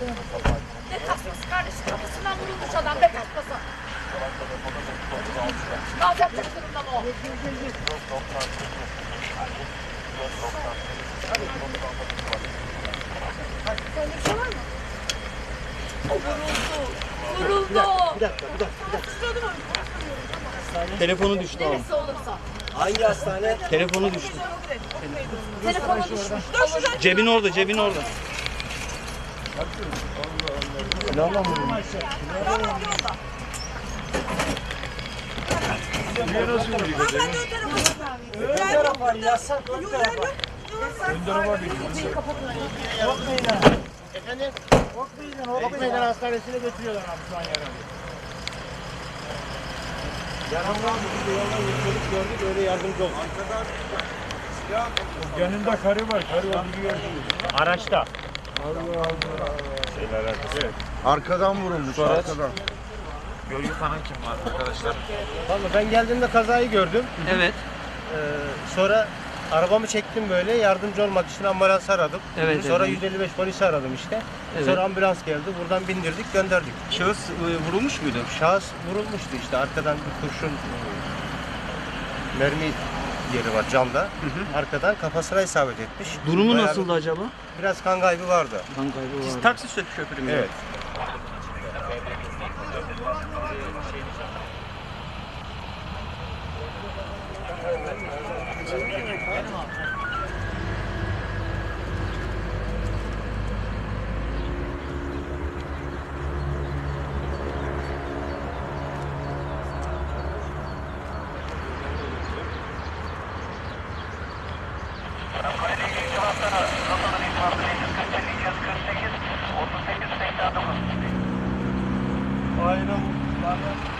Ne taksisi kardeşim kapısından vurulmuş adam ne kaçması. Gaz yapacak durumda mı o? Sende bir şey var mı? O vuruldu. Vuruldu. Bir dakika, bir dakika, bir dakika. Şurada mı? Telefonu düştü abi. Neresi olursa. Hangi hastane? Telefonu düştü. Telefonu düşmüş. Cebin orada, cebin orada. Ön taraf var, yasak ön taraf var. Efendim? Ok Meydan, Ok Meydan Hastanesi'ne götürüyorlar abi şu an yaralı. Yanımdan bir de yoldan geçiyorduk, gördük, öyle yardımcı olduk. Yanında karı var, karı Araçta. Arkadan vurulmuş, arkadan. Vallahi ben geldiğimde kazayı gördüm. Evet. Ee, sonra arabamı çektim böyle, yardımcı olmak için ambulans aradım. Evet, Sonra evet. 155 polisi aradım işte. Evet. Sonra ambulans geldi, buradan bindirdik, gönderdik. Şahıs e, vurulmuş muydu? Şahıs vurulmuştu işte, arkadan bir kurşun e, mermi yeri var camda. Arkadan kafasına isabet etmiş. Durumu Bayağı nasıldı acaba? bir- Biraz kan kaybı vardı. Kan kaybı Siz vardı. taksi şoförü mü? Evet. Aynen.